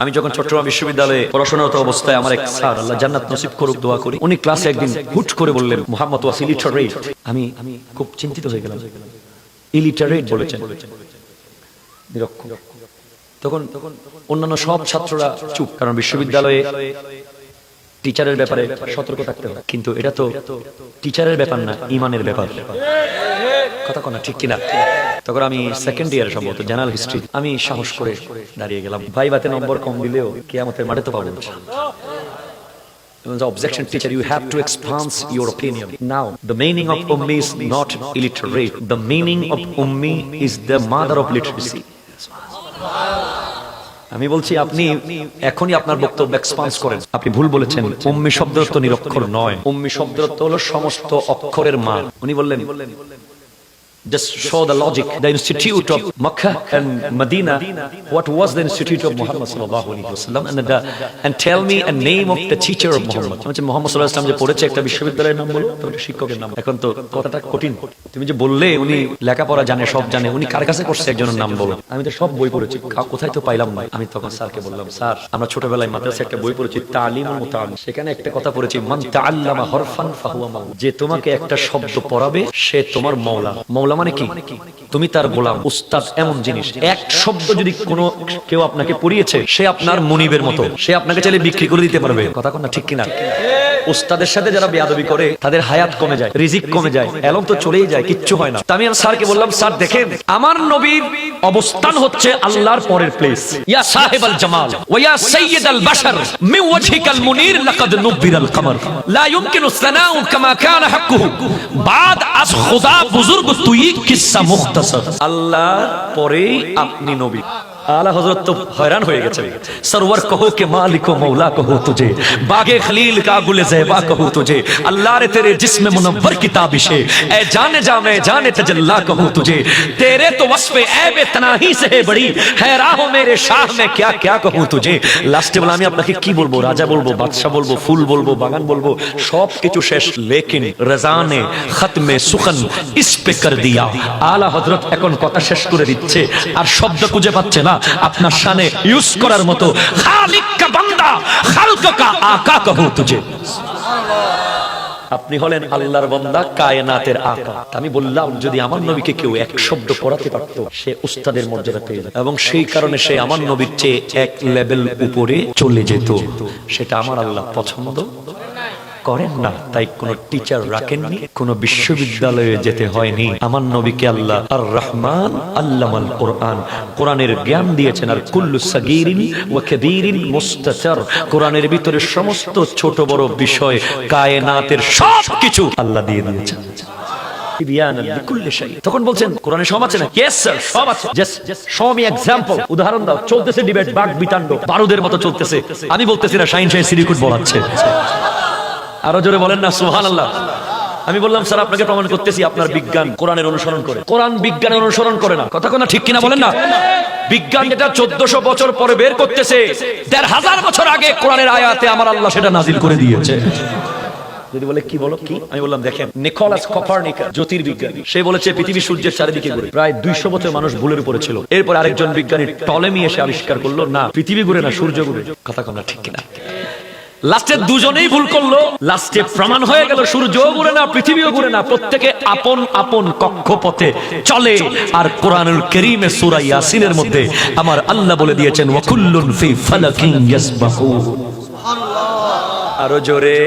আমি যখন চট্টগ্রাম বিশ্ববিদ্যালয়ে পড়াশোনারত অবস্থায় আমার এক স্যার, আল্লাহ জান্নাত নসিব করুক, দোয়া করি, উনি ক্লাসে একদিন হুট করে বললেন, মোহাম্মদ ওয়াসি ইলিটারেট। আমি খুব চিন্তিত হয়ে গেলাম। ইলিটারেট বলেছেন। তখন তখন অন্যান্য সব ছাত্ররা চুপ, কারণ বিশ্ববিদ্যালয়ে টিচারের ব্যাপারে সতর্ক থাকতে হয় কিন্তু এটা তো টিচারের ব্যাপার না ইমানের ব্যাপার কথা কোনা ঠিক কিনা তখন আমি সেকেন্ড ইয়ারে সম্ভবত জেনারেল হিস্ট্রি আমি সাহস করে দাঁড়িয়ে গেলাম ভাই বাতে নম্বর কম দিলেও কেয়ামতের মাঠে তো পাবো The objection teacher, you have to expand your opinion. Now, the meaning of ummi is not illiterate. The meaning of ummi is the mother of literacy. আমি বলছি, আপনি এখনই আপনার বক্তব্য এক্সপান্স করেন। আপনি ভুল বলেছেন। উম্মি শব্দ নিরক্ষর নয়। উম্মি শব্দ হলো সমস্ত অক্ষরের মা উনি বললেন Just show the logic. The institute of Makkah and Medina, what was the institute of Muhammad sallallahu alaihi wasallam? And, the, and tell me a name of the teacher of Muhammad. Mohammad সাল্লাহ ইসলাম যে পড়েছে একটা বিশ্ববিদ্যালয়ের নাম বলো শিক্ষকের নাম। এখন তো কথাটা কঠিন। তুমি যে বললে উনি লেখাপড়া জানে সব জানে উনি কার কাছে করছে একজনের নাম বলো। আমি তো সব বই পড়েছি। কোথায় তো পাইলাম না। আমি তখন স্যারকে বললাম স্যার আমরা ছোটবেলায় মাদ্রাসে একটা বই পড়েছি তালিম সেখানে একটা কথা পড়েছি মান তাআল্লামা হরফান ফাহুয়া যে তোমাকে একটা শব্দ পড়াবে সে তোমার মওলা মওলা। মানে কি? তুমি তার গোলাম, উস্তাদ এমন জিনিস। এক শব্দ যদি কোনো কেউ আপনাকে পড়িয়েছে, সে আপনার মনিবের মতো। সে আপনাকে চাইলে বিক্রি করে দিতে পারবে। কথা কোন ঠিক কিনা? উস্তাদের সাথে যারা বেয়াদবি করে, তাদের হায়াত কমে যায়, রিজিক কমে যায়, এলম তো চলেই যায়, কিচ্ছু হয় না। আমি স্যারকে বললাম, স্যার, দেখেন, আমার নবীর অবস্থান হচ্ছে আল্লাহর পরের প্লেস ইয়া সাহেব আল জামাল, ওয়া ইয়া সাইয়্যিদ আল বাশার, মিন ওয়াজহিকাল মুনির, লাকাদ নুবির আল কমর। লা ইউমকিনু সানাউ কামা কানা হাক্কুহু। বাদ আজ খুদা বুজুর্গ তুই কিসসা মুখতাসার। আল্লাহর পরেই আপনি নবী। আলা হজরত তো হয়রান হয়ে গেছে। সরোয়ার কহো কে মালিক ও মৌলা কহো তুঝে, বাগে খলিল কা গুলে জেবা কহো তুঝে, আল্লাহ রে তেরে জিসমে মুনব্বর কি এ জানে যা মে জানে কহো তেরে তো ওয়াসফে সে হে বড়ি, হে রাহো মেরে শাহ মে কিয়া কিয়া কহো আমি আপনাকে কি বলব, রাজা বলব বাদশা বলব, ফুল বলব, বাগান বলব, সব কিছু শেষ, লেকিন রাজানে খতমে সুখন ইস পে কর দিয়া। আলা হযরত এখন কথা শেষ করে দিচ্ছে, আর শব্দ খুঁজে পাচ্ছে না। আপনার শানে ইউজ করার মতো বান্দা আকা কহু আপনি হলেন আল্লাহর বান্দা, কায়নাতের আকা। আমি বললাম, যদি আমার নবীকে কেউ এক শব্দ পড়াতে পারত, সে উস্তাদের মর্যাদা পেয়ে যেত। এবং সেই কারণে সে আমার নবীর চেয়ে এক লেভেল উপরে চলে যেত। সেটা আমার আল্লাহ পছন্দ। করেন না। তাই কোন টিচার রাখেননি, কোন বিশ্ববিদ্যালয়ে যেতে হয়নি। আমার নবীকে আল্লাহ আর রহমান আল্লামাল কোরআন, কোরআনের জ্ঞান দিয়েছেন, আর কুল্লু সাগীরিন ওয়া কাবীরিন কোরআনের ভিতরে সমস্ত ছোট বড় বিষয়, কায়নাতের সব কিছু আল্লাহ দিয়ে দিয়েছেন। উদাহরণ দাও। চলতেছে ডিবেট বাগ বিতান্ড বারুদের মতো চলতেছে। আমি বলতেছি না শাইন শাইন সিরিকুট বলাচ্ছে। আরও জোরে বলেন না সুহান আল্লাহ আমি বললাম, স্যার, আপনাকে প্রমাণ করতেছি, আপনার বিজ্ঞান কোরআনের অনুসরণ করে। কোরআন বিজ্ঞানের অনুসরণ করে না। কথা কোনা ঠিক কিনা বলেন না? বিজ্ঞান যেটা চোদ্দশো বছর পরে বের করতেছে, দেড় হাজার বছর আগে কোরআনের আয়াতে আমার আল্লাহ সেটা নাজিল করে দিয়েছে। যদি বলে, কি বলো, কি? আমি বললাম, দেখেন, নিকোলাস জ্যোতির্বিজ্ঞানী। সে বলেছে পৃথিবী সূর্যের চারিদিকে ঘুরে প্রায় দুইশো বছর মানুষ ভুলের উপরে ছিল। এরপর আরেকজন বিজ্ঞানী টলেমি এসে আবিষ্কার করল, না, পৃথিবী ঘুরে না, সূর্য ঘুরে। কথা কোনা ঠিক কিনা? লাস্টে দুজনেই ভুল করল। লাস্টে প্রমাণ হয়ে গেল সূর্যও ঘুরে না পৃথিবীও ঘুরে না প্রত্যেকে আপন আপন কক্ষপথে চলে। আর কোরআনুল কেরিমে সূরা ইয়াসিনের মধ্যে আমার আল্লাহ বলে দিয়েছেন ওয়াকুল্লুন ফি ফালাকিন ইয়াসবাহুন। আরও জোরে।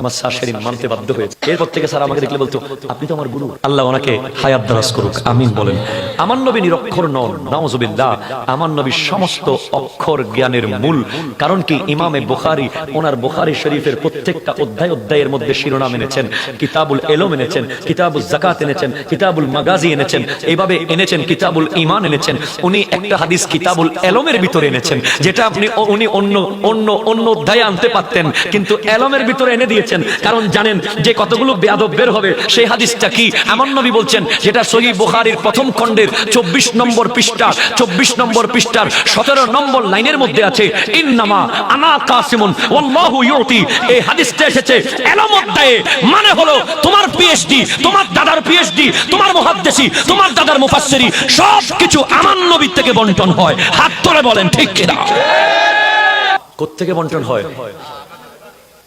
আমার সেদিন মানতে বাধ্য হয়েছে। এরপর থেকে স্যার আমাকে দেখলে বলতো, আপনি তো আমার গুরু। আল্লাহ ওনাকে হায়াত দারাজ করুক। আমিন বলেন। আমার নবী নিরক্ষর নন, নাউজুবিল্লাহ। আমার নবী সমস্ত অক্ষর জ্ঞানের মূল। কারণ কি, ইমামে বুখারী ওনার বুখারী শরীফের প্রত্যেকটা অধ্যায় অধ্যায়ের মধ্যে শিরোনাম এনেছেন। কিতাবুল এলম এনেছেন, কিতাবুল জাকাত এনেছেন, কিতাবুল মাগাজি এনেছেন, এইভাবে এনেছেন কিতাবুল ইমান এনেছেন। উনি একটা হাদিস কিতাবুল এলমের ভিতরে এনেছেন, যেটা আপনি উনি অন্য অন্য অন্য অধ্যায়ে আনতে পারতেন। কিন্তু এলমের ভিতরে এনে দিয়েছেন। দিয়েছেন কারণ জানেন যে কতগুলো বেয়াদব বের হবে, সেই হাদিসটা কি? আমার নবী বলছেন, যেটা সহি বুখারীর প্রথম খণ্ডের চব্বিশ নম্বর পৃষ্ঠা চব্বিশ নম্বর পৃষ্ঠার সতেরো নম্বর লাইনের মধ্যে আছে, ইন্নামা আনা কাসিমুন, ওয়াল্লাহু ইউতি। এই হাদিসটা এসেছে মানে হলো তোমার পিএইচডি তোমার দাদার পিএইচডি তোমার মুহাদ্দিসি, তোমার দাদার মুফাসসিরি সব কিছু আমার নবী থেকে বন্টন হয়। হাত ধরে বলেন, ঠিক কিনা? কোত্থেকে বন্টন হয়?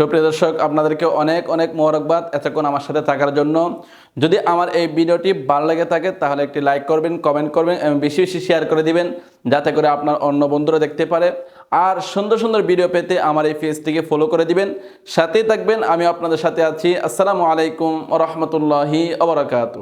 সুপ্রিয় দর্শক, আপনাদেরকে অনেক অনেক মোবারকবাদ এতক্ষণ আমার সাথে থাকার জন্য। যদি আমার এই ভিডিওটি ভালো লেগে থাকে, তাহলে একটি লাইক করবেন, কমেন্ট করবেন এবং বেশি বেশি শেয়ার করে দিবেন, যাতে করে আপনার অন্য বন্ধুরা দেখতে পারে। আর সুন্দর সুন্দর ভিডিও পেতে আমার এই পেজটিকে ফলো করে দিবেন। সাথেই থাকবেন, আমি আপনাদের সাথে আছি। আসসালামু আলাইকুম রহমতুল্লাহি আবরাকাতু